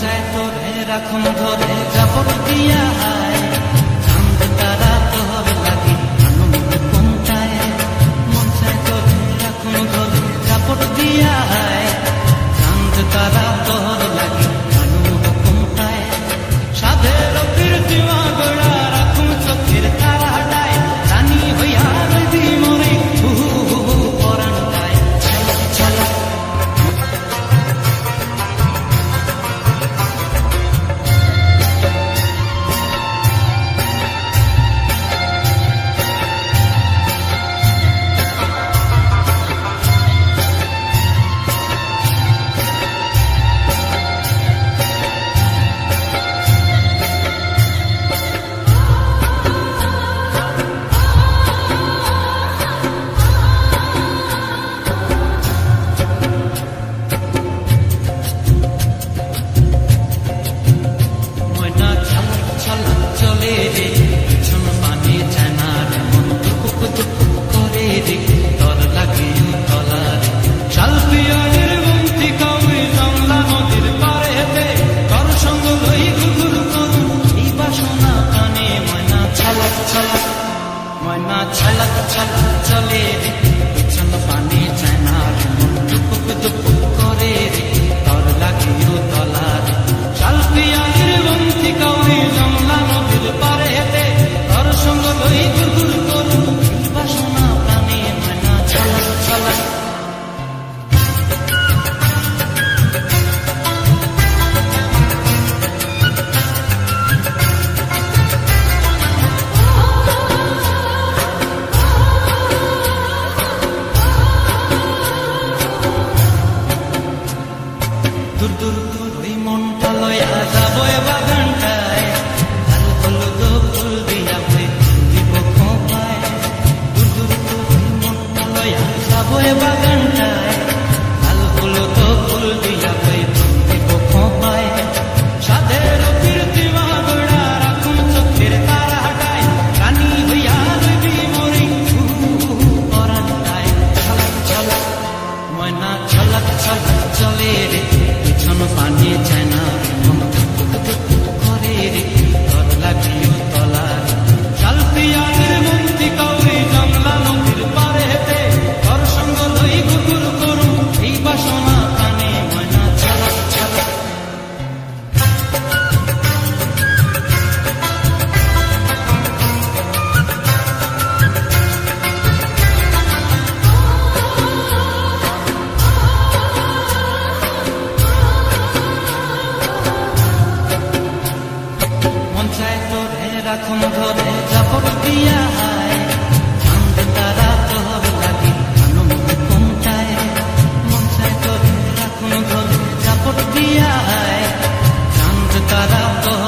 চায় তোরে রাখুন ধরে যাবর দিয়া দূর দূর করে মনটা লয়া যাব বাগান রাখুন ধরে জাপর দিয়া আয়। চাঁদ তারা তোর লাগি আনন্দ পৌঁছায় মন চায় তোরে রাখুন ধরে দিয়া আয়। চাঁদ তারা তোর